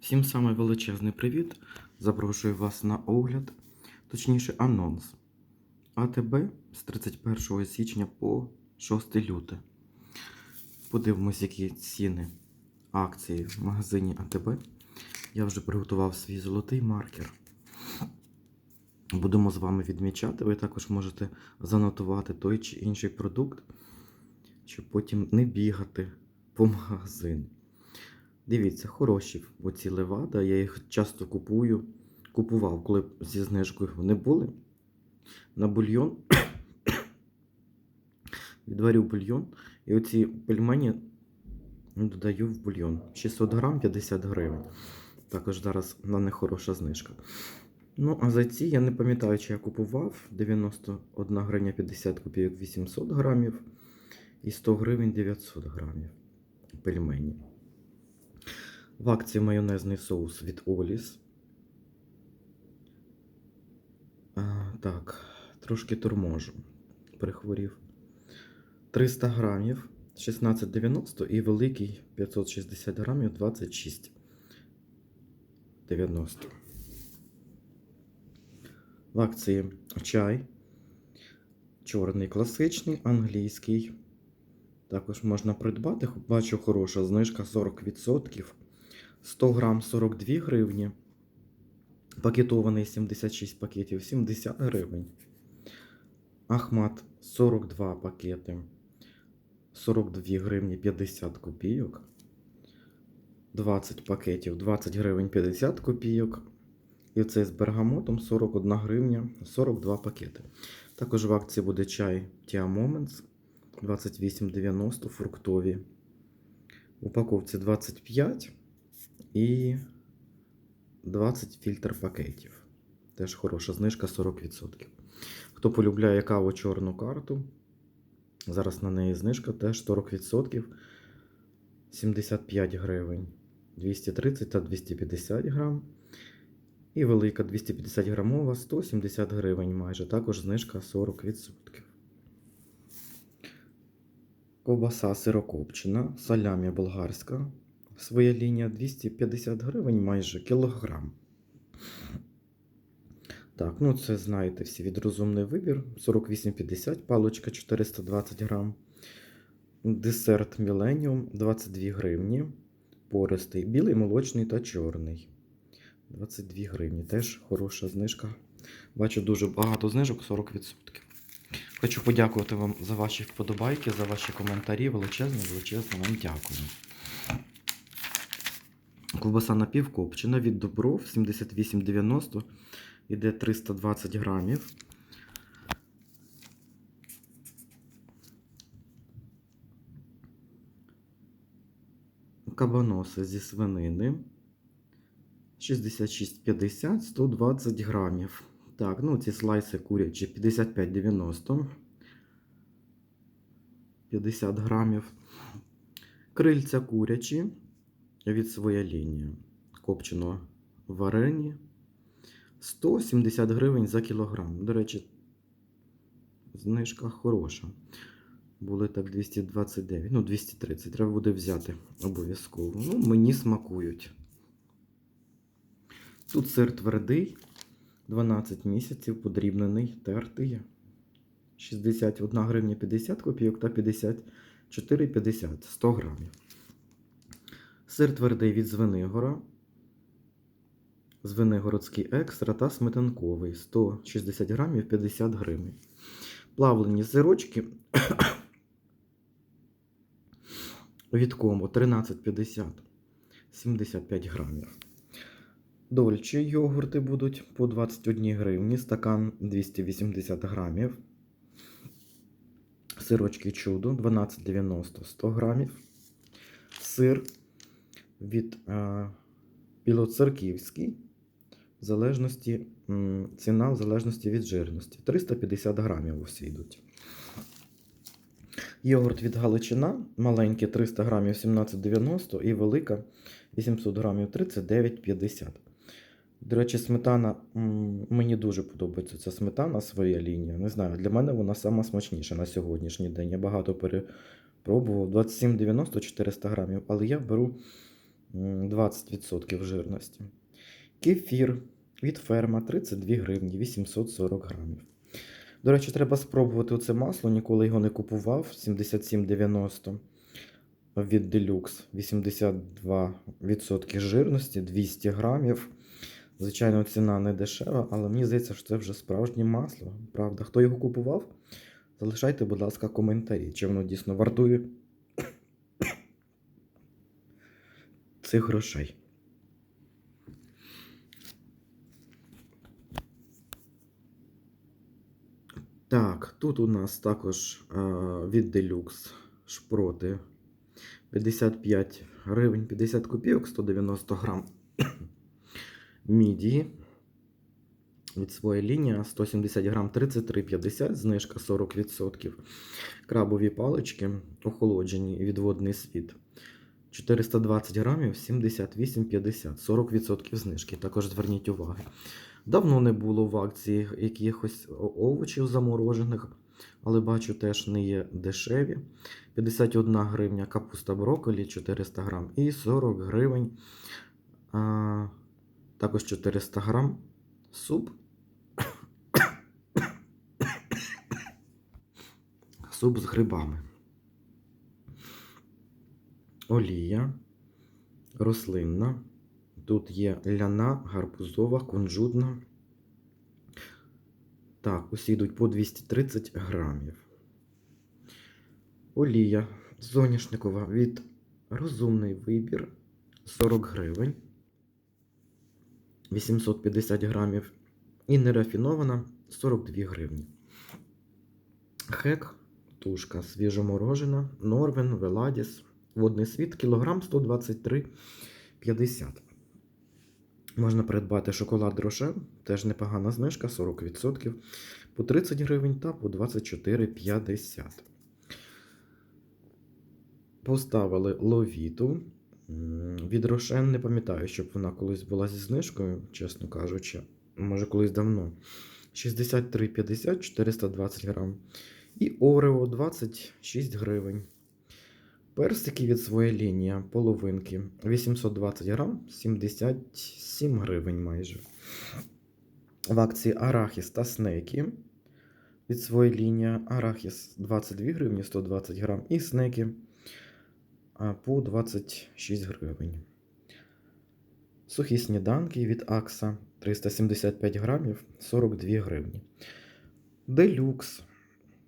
Всім саме величезний привіт. Запрошую вас на огляд, точніше анонс. АТБ з 31 січня по 6 люте. Подивимось, які ціни акції в магазині АТБ. Я вже приготував свій золотий маркер. Будемо з вами відмічати. Ви також можете занотувати той чи інший продукт, щоб потім не бігати по магазину. Дивіться, хороші оці левада, я їх часто купую. Купував, коли зі знижкою вони були. На бульйон. Відварю бульйон. І оці пельмені додаю в бульйон. 600 грам 50 гривень. Також зараз на них хороша знижка. Ну, а за ці я не пам'ятаю, чи я купував 91 гривня 50 копійок 800 грамів і 100 гривень 900 грамів пельмені. В акції майонезний соус від Оліс. А, так, трошки торможу. Перехворів. 300 грамів 16,90 і великий 560 грамів 26,90. В акції чай. Чорний класичний, англійський. Також можна придбати. Бачу, хороша знижка 40%. 100 грам 42 гривні. Пакетований 76 пакетів 70 гривень. Ахмат 42 пакети. 42 гривні 50 копійок. 20 пакетів 20 гривень 50 копійок. І цей з бергамотом 41 гривня 42 пакети. Також в акції буде чай Tia Moments 28,90 фруктові. Упаковці 25 і 20 фільтр пакетів. Теж хороша знижка 40%. Хто полюбляє каву чорну карту, зараз на неї знижка теж 40%. 75 гривень. 230 та 250 грам. І велика 250 грамова 170 гривень майже. Також знижка 40%. Ковбаса сирокопчена, салямі болгарська. Своя лінія 250 гривень майже кілограм. Так, ну це знаєте всі від розумний вибір. 48,50, палочка 420 грам. Десерт Millennium 22 гривні. Пористий, білий, молочний та чорний. 22 гривні. Теж хороша знижка. Бачу дуже багато знижок 40%. Хочу подякувати вам за ваші вподобайки, за ваші коментарі. Величезне, величезне вам дякую. Ковбаса напівкопчена від Добров 78,90. Іде 320 грамів. Кабаноси зі свинини 66,50, 120 грамів. Так, ну ці слайси курячі 55,90. 50 грамів. Крильця курячі від своя лінія. Копчено варені 170 гривень за кілограм. До речі, знижка хороша. Були так 229, ну 230. Треба буде взяти обов'язково. Ну, мені смакують. Тут сир твердий, 12 місяців, подрібнений, тертий. 61 гривня 50 копійок та 54,50 100 грамів. Сир твердий від Звенигора. Звенигородський екстра та сметанковий 160 грамів 50 гривень. Плавлені сирочки від кому 13,50 75 грамів. Дольче йогурти будуть по 21 гривні, стакан 280 грамів. Сирочки чудо 12,90 100 грамів. Сир від а, Білоцерківський. В залежності, ціна в залежності від жирності. 350 грамів усі йдуть. Йогурт від Галичина. Маленький 300 грамів 17,90 і велика 800 грамів 39,50. До речі, сметана мені дуже подобається ця сметана, своя лінія. Не знаю, для мене вона сама смачніша на сьогоднішній день. Я багато перепробував. 27,90 400 грамів, але я беру 20% жирності. Кефір від ферма 32 гривні 840 грамів. До речі, треба спробувати оце масло, ніколи його не купував. 77,90 від Deluxe, 82% жирності, 200 грамів. Звичайно, ціна не дешева, але мені здається, що це вже справжнє масло. Правда, хто його купував? Залишайте, будь ласка, коментарі, чи воно дійсно вартує цих грошей. Так, тут у нас також а, від Deluxe шпроти 55 гривень 50 копійок, 190 грам мідії. Від своєї лінії 170 грам 33,50, знижка 40%. Крабові палички охолоджені від водний світ. 420 грамів 78,50, 40% знижки. Також зверніть увагу. Давно не було в акції якихось овочів заморожених, але бачу, теж не є дешеві. 51 гривня капуста брокколі 400 грам і 40 гривень. А, також 400 грам суп. суп з грибами. Олія рослинна. Тут є ляна, гарбузова, кунжутна. Так, усі йдуть по 230 грамів. Олія соняшникова від розумний вибір 40 гривень. 850 грамів. І нерафінована 42 гривні. Хек, тушка свіжоморожена, Норвен, Веладіс, водний світ, кілограм 123,50. Можна придбати шоколад Рошен, теж непогана знижка, 40%, по 30 гривень та по 24,50. Поставили ловіту. Від Рошен не пам'ятаю, щоб вона колись була зі знижкою, чесно кажучи. Може, колись давно. 63,50, 420 грам. І Орео 26 гривень. Персики від своєї лінії, половинки 820 грам, 77 гривень майже. В акції Арахіс та снеки від своєї лінії. Арахіс 22 гривні, 120 грам. І снеки по 26 гривень. Сухі сніданки від Акса 375 грамів, 42 гривні. Делюкс.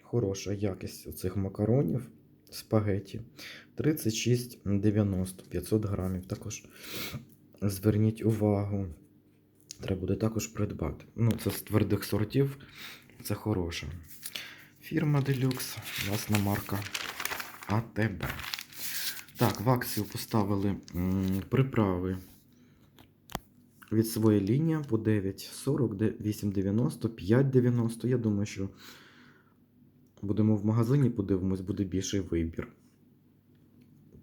Хороша якість оцих макаронів спагеті 36,90 500 грамів. Також зверніть увагу. Треба буде також придбати. Ну, це з твердих сортів, це хороше. Фірма Deluxe, власна марка АТБ. Так, в акцію поставили м, приправи від своєї лінії по 9,40, 8,90, 5,90. Я думаю, що Будемо в магазині, подивимось, буде більший вибір.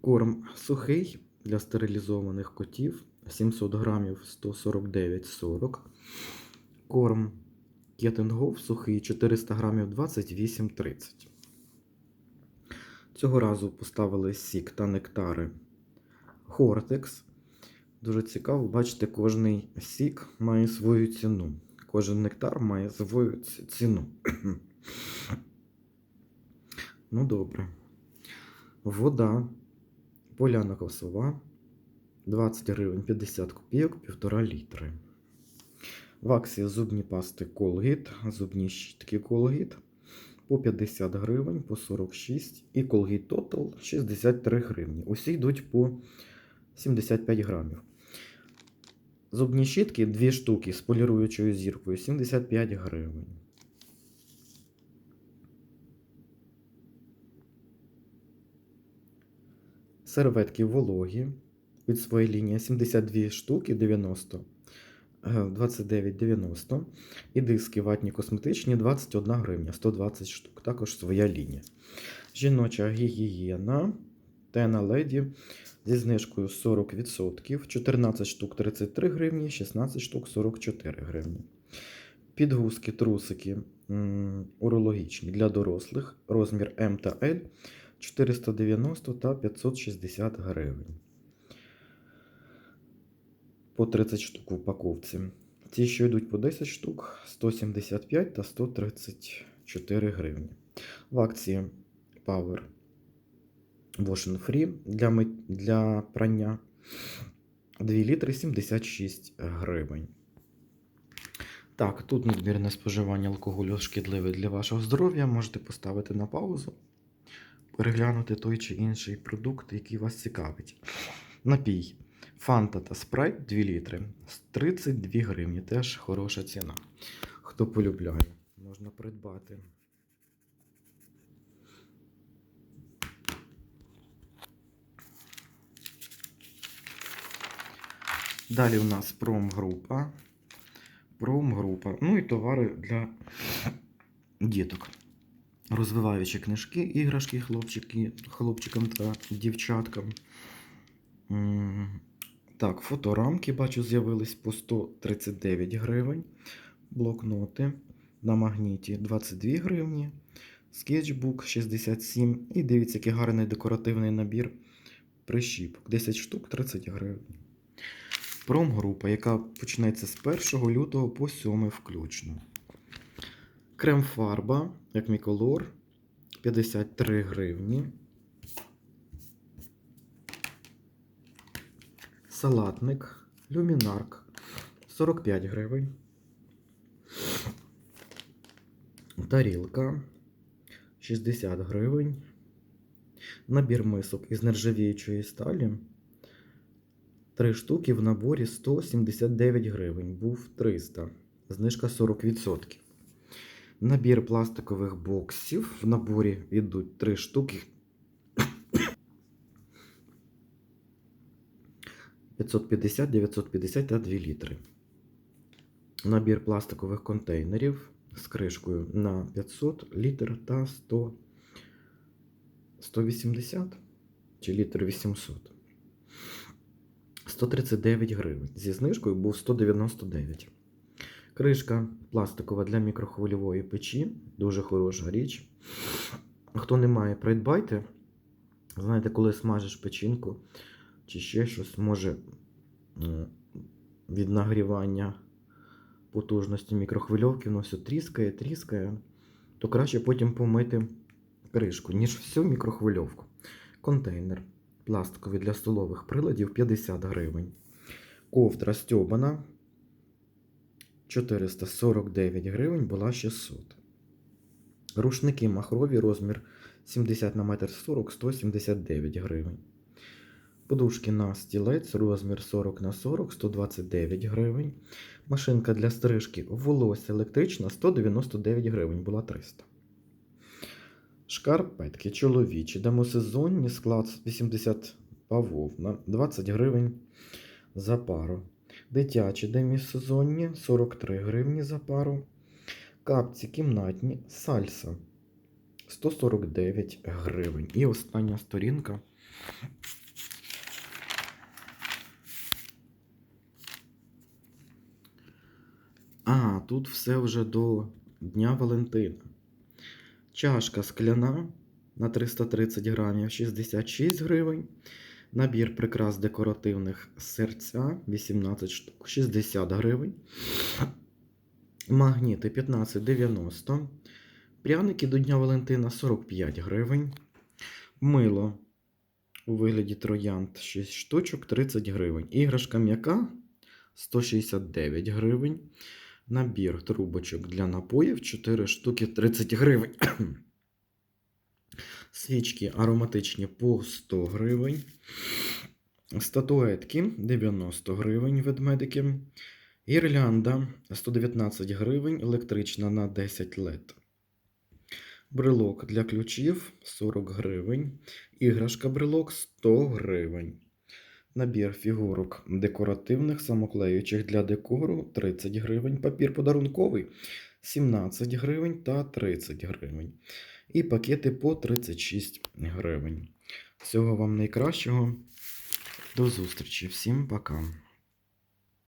Корм сухий для стерилізованих котів 700 грамів 149,40. Корм кетингов сухий 400 грамів 28,30. Цього разу поставили сік та нектари Хортекс. Дуже цікаво, бачите, кожний сік має свою ціну. Кожен нектар має свою ціну. Ну, добре. Вода. Поляна косова. 20 гривень 50 копійок, 1,5 літри. В акції зубні пасти Colgate, зубні щітки Colgate по 50 гривень, по 46 і Colgate Total 63 гривні. Усі йдуть по 75 грамів. Зубні щітки, дві штуки з поліруючою зіркою 75 гривень. Серветки вологі від своєї лінії 72 штуки 90, е, 29,90. І диски ватні косметичні 21 гривня, 120 штук. Також своя лінія. Жіноча гігієна. Тена леді зі знижкою 40%. 14 штук 33 гривні, 16 штук 44 гривні. Підгузки, трусики урологічні для дорослих. Розмір М та L 490 та 560 гривень. по 30 штук в упаковці. Ті, що йдуть по 10 штук, 175 та 134 гривні. В акції Power Wash and Free для, ми- для прання 2 літри 76 гривень. Так, тут надмірне споживання алкоголю шкідливе для вашого здоров'я. Можете поставити на паузу, переглянути той чи інший продукт, який вас цікавить. Напій. Фанта та спрайт 2 літри. 32 гривні. Теж хороша ціна. Хто полюбляє, можна придбати. Далі у нас промгрупа. Промгрупа. Ну і товари для діток. Розвиваючі книжки, іграшки хлопчики, хлопчикам та дівчаткам. Так, фоторамки, бачу, з'явились по 139 гривень. Блокноти на магніті 22 гривні. Скетчбук 67. І дивіться, який гарний декоративний набір прищіпок. 10 штук 30 гривень. Промгрупа, яка почнеться з 1 лютого по 7 включно. Крем-фарба, як міколор, 53 гривні. Салатник, люмінарк, 45 гривень. Тарілка 60 гривень. Набір мисок із нержавіючої сталі. Три штуки в наборі 179 гривень. Був 300. Знижка 40%. Набір пластикових боксів. В наборі йдуть 3 штуки. 550, 950 та 2 літри. Набір пластикових контейнерів з кришкою на 500 літр та 100, 180 чи літр 800. 139 гривень. Зі знижкою був 199. Кришка пластикова для мікрохвильової печі. Дуже хороша річ. Хто не має, придбайте. Знаєте, коли смажиш печінку чи ще щось, може від нагрівання потужності мікрохвильовки, воно все тріскає, тріскає, то краще потім помити кришку, ніж всю мікрохвильовку. Контейнер пластиковий для столових приладів 50 гривень. Ковдра стьобана 449 гривень, була 600. Рушники махрові розмір 70 на 1,40 м 179 гривень. Подушки на стілець розмір 40 на 40 129 гривень. Машинка для стрижки волосся електрична 199 гривень, була 300. Шкарпетки чоловічі, демосезонні, склад 80 бавовна, 20 гривень за пару. Дитячі демісезонні 43 гривні за пару. Капці кімнатні сальса 149 гривень. І остання сторінка. А, тут все вже до Дня Валентина. Чашка скляна на 330 грамів 66 гривень. Набір прикрас декоративних серця 18 штук 60 гривень. Магніти 15,90. Пряники до Дня Валентина 45 гривень. Мило у вигляді троянд 6 штучок 30 гривень. Іграшка м'яка 169 гривень. Набір трубочок для напоїв 4 штуки 30 гривень. Свічки ароматичні по 100 гривень. Статуетки 90 гривень ведмедики. Гірлянда 119 гривень, електрична на 10 лет. Брелок для ключів 40 гривень. Іграшка брелок 100 гривень. Набір фігурок декоративних, самоклеючих для декору 30 гривень. Папір подарунковий 17 гривень та 30 гривень. І пакети по 36 гривень. Всього вам найкращого. До зустрічі. Всім пока.